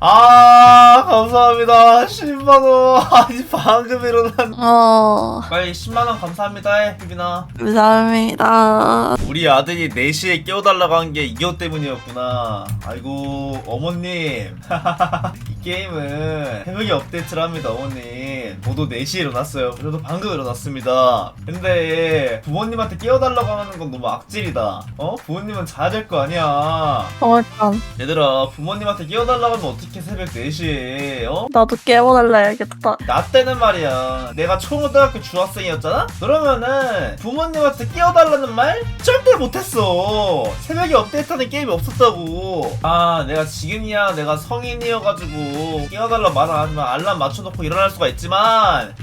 아 감사합니다. 10만원. 아니 방금 일어난 어, 빨리 10만원 감사합니다. 혜빈아. 감사합니다. 우리 아들이 4시에 깨워달라고 한 게 이것 때문이었구나. 아이고 어머님. 이 게임은 새벽에 업데이트를 합니다 어머님 저도 4시에 일어났어요. 저도 방금 일어났습니다. 근데 부모님한테 깨워달라고 하는 건 너무 악질이다. 어? 부모님은 자야 될 거 아니야. 어, 일단, 얘들아 부모님한테 깨워달라고 하면 어떻게 새벽 4시에 어? 나도 깨워달라야겠다. 나 때는 말이야. 내가 초등학교 중학생이었잖아? 그러면은 부모님한테 깨워달라는 말 절대 못했어. 새벽에 업데이트하는 게임이 없었다고. 아 내가 지금이야. 내가 성인이어가지고 깨워달라 말 안 하지만 알람 맞춰놓고 일어날 수가 있지만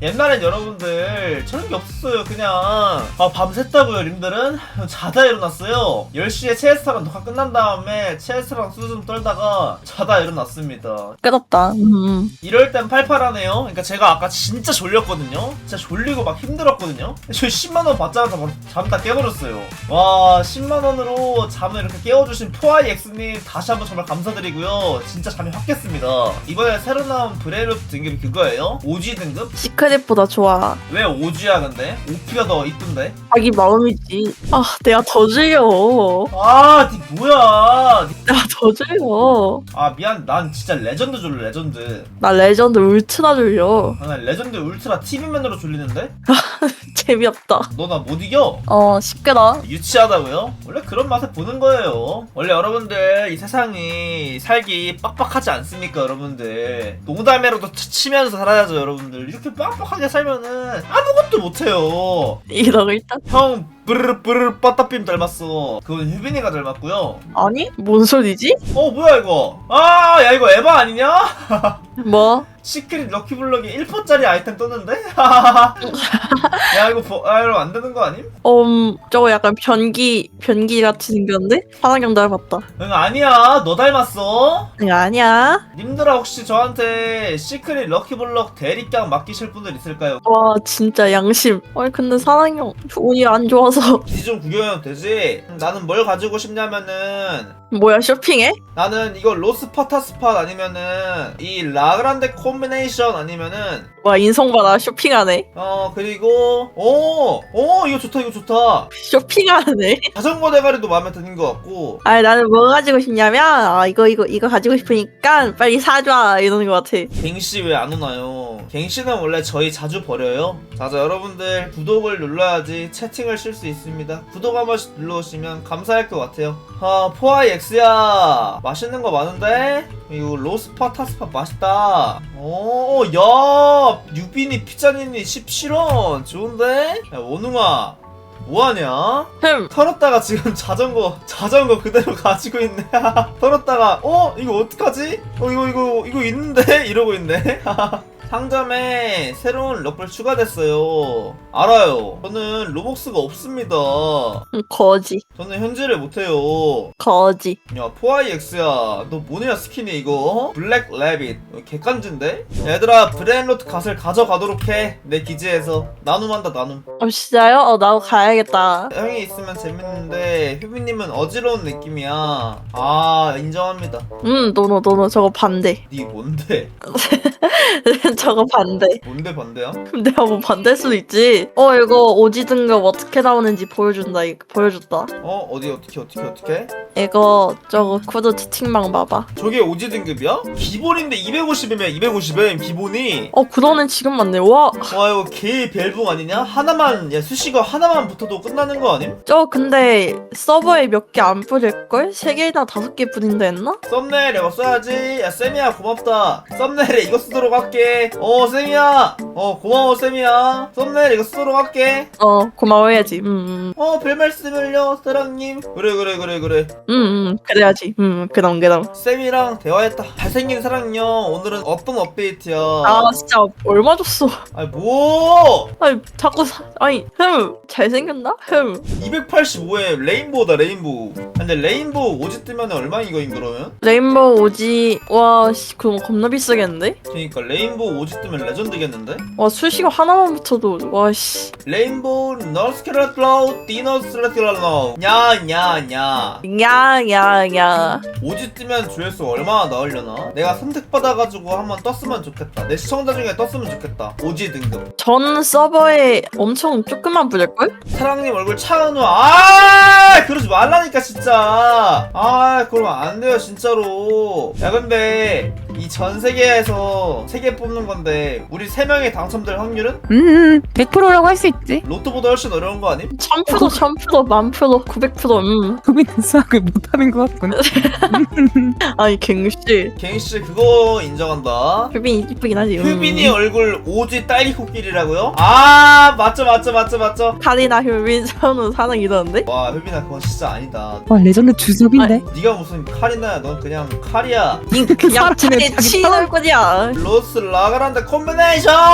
옛날엔 여러분들 저런 게 없었어요 그냥 아 밤샜다고요 님들은 자다 일어났어요 10시에 체스랑 녹화 끝난 다음에 체스랑 수좀 떨다가 자다 일어났습니다 끝없다. 음. 이럴 땐 팔팔하네요. 그러니까 제가 아까 진짜 졸렸거든요. 진짜 졸리고 막 힘들었거든요. 저 10만 원 받자마자 잠 다 깨버렸어요. 와 10만 원으로 잠을 이렇게 깨워주신 포아이엑스님 다시 한번 정말 감사드리고요. 진짜 잠이 확 깼습니다. 이번에 새로 나온 브레이로트 등급이 그거예요? 5G 등급? 시크릿보다 좋아. 왜 5G야 근데? OP가 더 이쁜데? 자기 마음이지. 아, 내가 더 즐겨. 아, 니 뭐야? 니- 내가 더 즐겨. 아 미안, 난 진짜 레전드 졸려 레전드. 나 레전드 울트라 졸려. 아, 난 레전드 울트라 TV맨으로 졸리는데? 재미없다. 너 나 못 이겨? 어, 쉽게다. 유치하다고요? 원래 그런 맛에 보는 거예요. 원래 여러분들 이 세상이 살기 빡빡하지 않습니까, 여러분들? 농담이라도 치- 치면서 살아야죠, 여러분들. 이렇게 빡빡하게 살면은 아무것도 못해요. 이러고 일단. 형 브르르 브르르 빠따빔 닮았어. 그건 휴빈이가 닮았고요. 아니? 뭔 소리지? 어 뭐야 이거? 아, 야 이거 에바 아니냐? 뭐? 시크릿 럭키블럭이 1%짜리 아이템 떴는데? 야 이거 버, 아 이거 안 되는 거 아님? 음, 저거 약간 변기, 변기 같이 생겼는데? 파랑경 닮았다. 응 아니야 너 닮았어 응, 아니야. 님들아 혹시 저한테 시크릿 럭키블럭 대리깡 맡기실 분들 있을까요? 와, 진짜 양심. 아니, 근데 사랑형 운이 안 좋아서. 니좀 구경해도 되지? 음, 나는 뭘 가지고 싶냐면은 뭐야, 쇼핑해? 나는 이거 로스파타 스팟 아니면은 이 라그란데 콤비네이션 아니면은 와, 인성받아. 쇼핑하네. 어 그리고 오 오 이거 좋다 이거 좋다 쇼핑하네. 자전거 대가리도 마음에 드는 것 같고 아니, 나는 뭐 가지고 싶냐면, 아, 이거, 이거, 이거 가지고 싶으니까 빨리 사줘. 이러는 것 같아. 갱씨 왜 안 오나요? 갱씨는 원래 저희 자주 버려요. 자자 여러분들 구독을 눌러야지 채팅을 쉴 수 있습니다. 구독 한 번씩 눌러주시면 감사할 것 같아요. 아 포아이엑스야 맛있는 거 많은데 이거 로스파 타스파 맛있다. 오야 유빈이 피자니니 17원 좋은데? 야 원웅아 뭐하냐? 흠. 털었다가 지금 자전거 자전거 그대로 가지고 있네. 털었다가 어 이거 어떡하지? 어 이거 이거 이거 있는데 이러고 있네. 상점에 새로운 럭블 추가됐어요. 알아요. 저는 로복스가 없습니다. 음, 거지. 저는 현질을 못해요. 거지. 야 포아이엑스야 너 뭐냐 스킨이 이거 블랙 레빗 개간지인데? 얘들아 브레인로트 갓을 가져가도록 해 내 기지에서 나눔한다 나눔 어, 진짜요? 어, 나도 가야겠다. 형이 있으면 재밌는데 휴비님은 어지러운 느낌이야 아 인정합니다 음, 노노, 노노. 저거 반대. 니 뭔데? 저거 반대. 뭔데 반대야? 내가 뭐 반대일 수도 있지. 어, 이거 오지 등급 어떻게 나오는지 보여준다. 이거 보여줬다. 어? 어디 어떻게 어떻게 어떻게? 이거, 저거 코드 채팅방 봐봐. 저게 오지 등급이야? 기본인데 250이면 250엔 기본이 어, 그러네. 지금 맞네. 와. 와 이거 개 벨붕 아니냐? 하나만 야 수식어 하나만 붙어도 끝나는 거 아님? 저 근데 서버에 몇 개 안 뿌릴 걸? 세 개나 다섯 개 뿌린다 했나? 썸네일 이거 써야지 야 쌤이야 고맙다 썸네일에 이거 쓰도록 할게 어 쌤이야 어 고마워 쌤이야 썸네일 이거 쓰도록 할게 어, 고마워해야지. 음, 음, 어 별 말씀을요 사랑님 그래 그래 그래 그래 음, 음, 그래야지. 음, 그럼, 그럼. 쌤이랑 대화했다 잘생긴 사랑요 오늘은 어떤 업데이트야 아, 진짜 얼마 줬어? 아니 뭐 아니, 자꾸, 사, 아니, 흠, 잘생겼나? 흠. 285에 레인보우다 레인보우 근데 레인보우 오지 뜨면 얼마 이거인 그러면? 레인보우 오지, 와, 씨, 그럼 겁나 비싸겠는데? 그니까 레인보우 오지 뜨면 레전드겠는데? 와 수식어 하나만 붙여도 와씨. 레인보우 너스케라틀라우 디너스케라틀라우. 냐냐냐. 야야야 오지 뜨면 조회수 얼마나 나오려나? 내가 선택받아가지고 한번 떴으면 좋겠다. 내 시청자 중에 떴으면 좋겠다. 오지 등급 전 서버에 엄청 조금만 부릴걸? 사랑님 얼굴 차은우 아 그러지 말라니까 진짜. 아 그러면 안 돼요 진짜로. 야 근데 이 전 세계에서 세 개 뽑는 건데 우리 세 명이 당첨될 확률은 음, 100%라고 할 수 있지. 로또보다 훨씬 어려운 거 아님? 1000% 1000% 만프로 900% 음. 고민은 수학을 못하는 것 같군. 아니 갱씨 갱 씨 그거 인정한다 효빈이 이쁘긴 하지 음. 효빈이 얼굴 오지 딸기 코끼리라고요? 아 맞죠 맞죠 맞죠 맞죠 카리나 효빈 선우 사랑 이러는데? 와 효빈아 그건 진짜 아니다 와, 레전드 주섭인데? 네가 무슨 칼이나야 넌 그냥 칼이야 닌 그냥 사람 편한- 아, 얼굴이야 로스 라가란데 콤비네이션 아!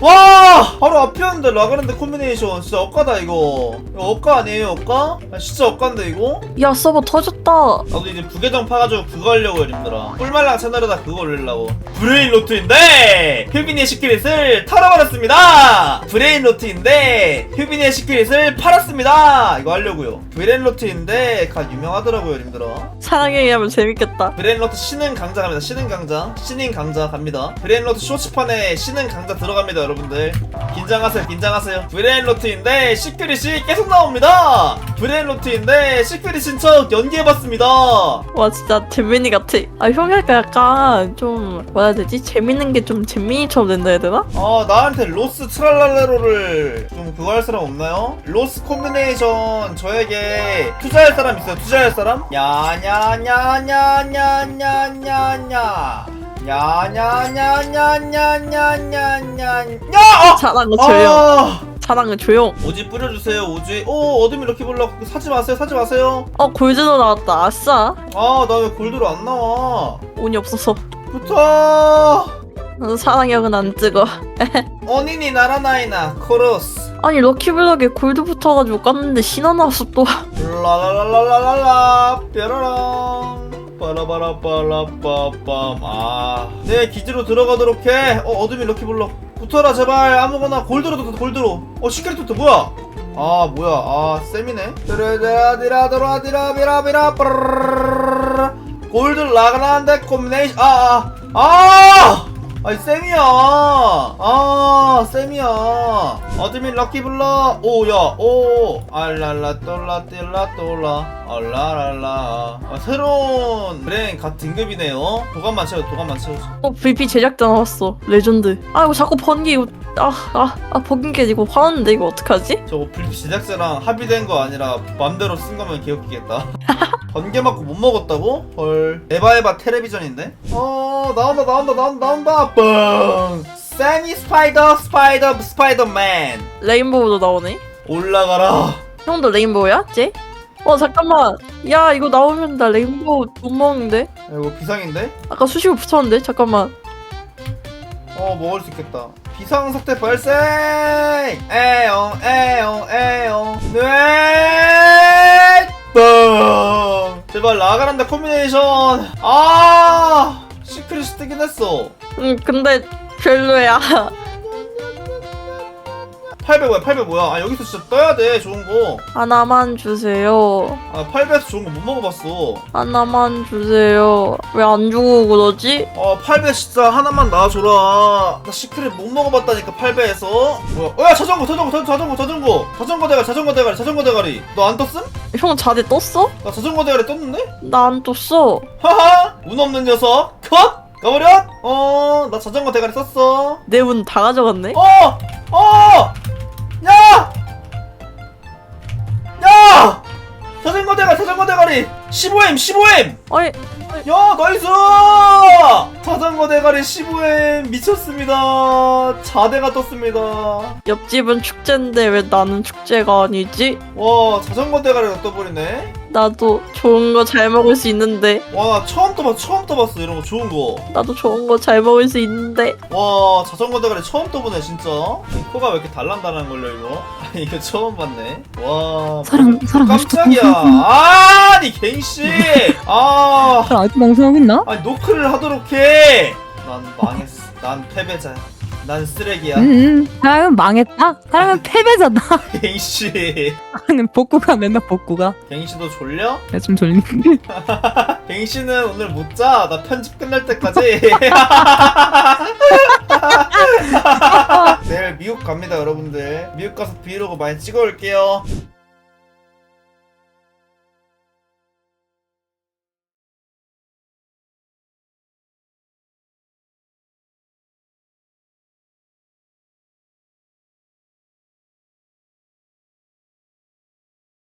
와! 바로 앞이었는데 라가란데 콤비네이션 진짜 억까다 이거 이거 억까 아니에요 억까? 아, 진짜 억까인데 이거? 야 서버 터졌다 나도 이제 부계정 파가지고 그거 하려고 님들아 꿀말랑 채널에다 그거 올리려고 브레인 로트인데 휴빈이의 시크릿을 털어버렸습니다 브레인 로트인데 휴빈이의 시크릿을 팔았습니다 이거 하려고요 브레인 로트인데 가 유명하더라고요 님들아 사랑에 의하면 재밌겠다 브레인로트 신흥 강자 갑니다. 신흥 강자. 신인 강자 갑니다. 브레인로트 쇼츠판에 신흥 강자 들어갑니다, 여러분들. 긴장하세요, 긴장하세요. 브레인로트인데 시크릿이 계속 나옵니다. 브레인로트인데 시크릿 신청 연기해봤습니다. 와 진짜 재민이 같아 아 형이니까 약간 좀 뭐라 해야 되지? 재밌는 게 좀 재민이처럼 된다 해야 되나? 아, 나한테 로스 트랄랄레로를 좀 그거 할 사람 없나요? 로스 콤비네이션 저에게 투자할 사람 있어요? 투자할 사람? 야냐냐냐냐냐냐 어! 잘한 거 조용 아! 거 조용 오지 뿌려주세요 오지. 오 어둠이 럭키 블럭 사지 마세요 사지 마세요. 어 골드도 나왔다. 아싸. 아 나 왜 골드로 안 나와? 운이 없어서. 부터 난 사랑역은 안 찍어. 어니니 나라나이나 코러스. 아니 럭키블럭에 골드 붙어가지고 깠는데 신화 나왔어 또. 라라라라라라라 뾰라랑 빠라바라빠라빠빰 아네 기지로 들어가도록 해 어 어둠이 럭키 블럭 붙어라 제발. 아무거나 골드로 도 골드로. 어 시크릿부터 뭐야? 아 뭐야? 아 쌤이네. 드라드라디라도라디라비라비라 빠르르르르르르. 골드 라그란데 콤비네이션. 아아 아! 아이 쌤이야. 아 쌤이야 어드민 럭키블러. 오야 오. 알랄라 똘라 띨라 똘라. 알라랄라. 아, 새로운 브레인 갓 등급이네요. 도감만 채워 도감만 채워줘 어 VP 제작자 나왔어. 레전드. 아 이거 자꾸 번개 이거 아아아 번개 이거 화났는데 이거 어떡하지? 저거 블립 제작자랑 합의된 거 아니라 맘대로 쓴 거면 개웃기겠다. 번개 맞고 못 먹었다고? 헐. 에바에바 텔레비전인데? 어 나온다 나온다 나온다 나온다. 뻥 세미 스파이더 스파이더 스파이더맨 레인보우도 나오네 올라가라 형도 레인보우야? 쟤? 어 잠깐만 야 이거 나오면 나 레인보우 못 먹는데? 야, 이거 비상인데? 아까 수식어 붙였는데? 잠깐만 어 먹을 수 있겠다 비상사태 발생 에용 에용 에용 네 뻥. 제발 라가란다 콤비네이션 아 시크릿이 뜨긴 했어 음 근데 별로야. 800 뭐야 800 뭐야? 아 여기서 진짜 떠야 돼 좋은 거아 하나만 주세요. 800에서 좋은 거 못 먹어봤어. 하나만 주세요. 왜 안 주고 그러지? 아 800 진짜 하나만 놔줘라. 나 시크릿 못 먹어봤다니까 800에서. 뭐야? 어야 자전거 자전거 자전거 자전거 자전거. 자전거 대가리 자전거 대가리 자전거 대가리. 너 안 떴음? 형 자대 떴어? 나 자전거 대가리 떴는데? 나 안 떴어. 하하! 운 없는 녀석 컷 가버려 어나 자전거 대가리 썼어 내 운 다 가져갔네? 어! 어! 야! 야! 자전거 대가리 자전거 대가리 15M 15M 아니 야 나이스 자전거 대가리 15M 미쳤습니다 자대가 떴습니다 옆집은 축제인데 왜 나는 축제가 아니지? 와 자전거 대가리가 떠버리네 나도 좋은 거 잘 먹을 수 있는데. 와 나 처음 떠봤어 처음 떠봤어 이런 거 좋은 거와 나도 좋은 거 잘 먹을 수 있는데. 자전거 대가리 처음 떠보네 진짜. 이 코가 왜 이렇게 달란달란 걸려 이거? 이거 처음 봤네. 와 사람 아직도 깜짝이야. 아니 갱씨! 아. 아직도 방송하고 있나? 아니 노크를 하도록 해. 난 망했어. 난 패배자야. 난 쓰레기야. 음, 사람은 망했다. 사람은 패배자다. 갱씨. 나는 복구가 맨날 복구가. 갱씨도 졸려? 내가 좀 졸리는데. 갱씨는 오늘 못 자. 나 편집 끝날 때까지. 내일 미국 갑니다, 여러분들. 미국 가서 브이로그 많이 찍어 올게요.